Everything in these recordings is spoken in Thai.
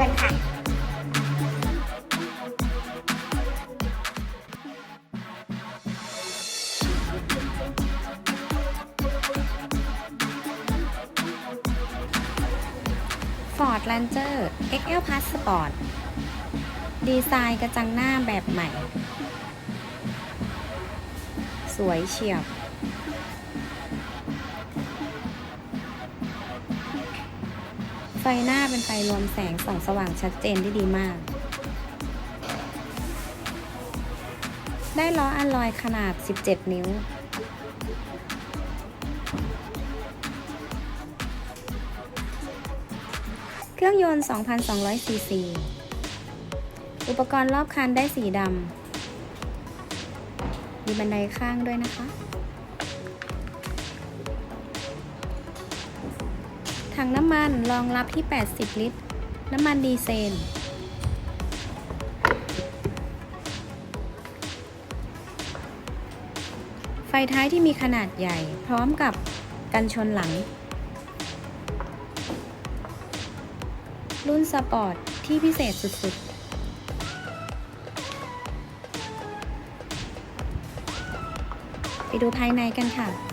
กันค่ะ Ford Ranger XL Plus Sport ดีไซน์กระจังหน้าแบบใหม่ สวยเฉียบ ฟหน้าเป็นไฟรวมแสงส่องสว่างชัดเจนได้ดีมาก ได้ล้ออัลลอยขนาด 17 นิ้ว เครื่องยนต์ 2,200 ซีซี อุปกรณ์รอบคันได้สีดำ มีบันไดข้างด้วยนะคะ ถังน้ำมันรองรับที่ 80 ลิตร น้ำมันดีเซล ไฟท้ายที่มีขนาดใหญ่ พร้อมกับกันชนหลัง รุ่นสปอร์ตที่พิเศษสุดๆไปดูภายในกันค่ะ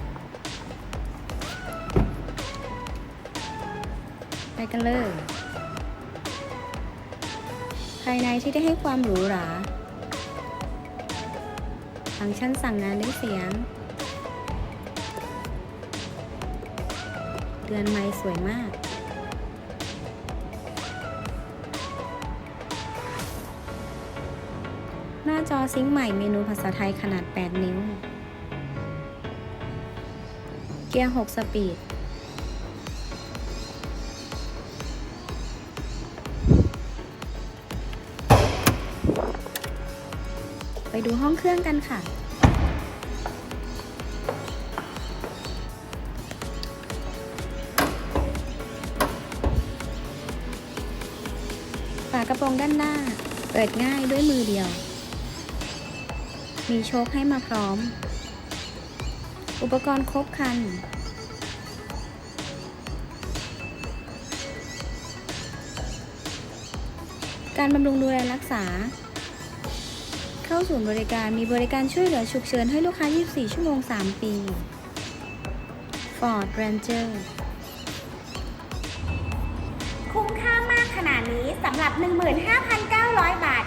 กันเลย ภายในที่ได้ให้ความหรูหรา ฟังก์ชันสั่งงานด้วยเสียงเดือนไม้สวยมากหน้าจอซิงค์ใหม่เมนูภาษาไทยขนาด 8 นิ้ว เกียร์ 6 สปีด ไปดูห้องเครื่องกันค่ะ ฝากระโปรงด้านหน้า เปิดง่ายด้วยมือเดียว มีโชคให้มาพร้อม อุปกรณ์ครบครันการบำรุงดูแลรักษา เข้าศูนย์บริการมีบริการช่วยเหลือฉุกเฉินให้ลูกค้า 24 ชั่วโมง 3 ปี Ford Ranger คุ้มค่ามากขนาดนี้สำหรับ 15,900 บาท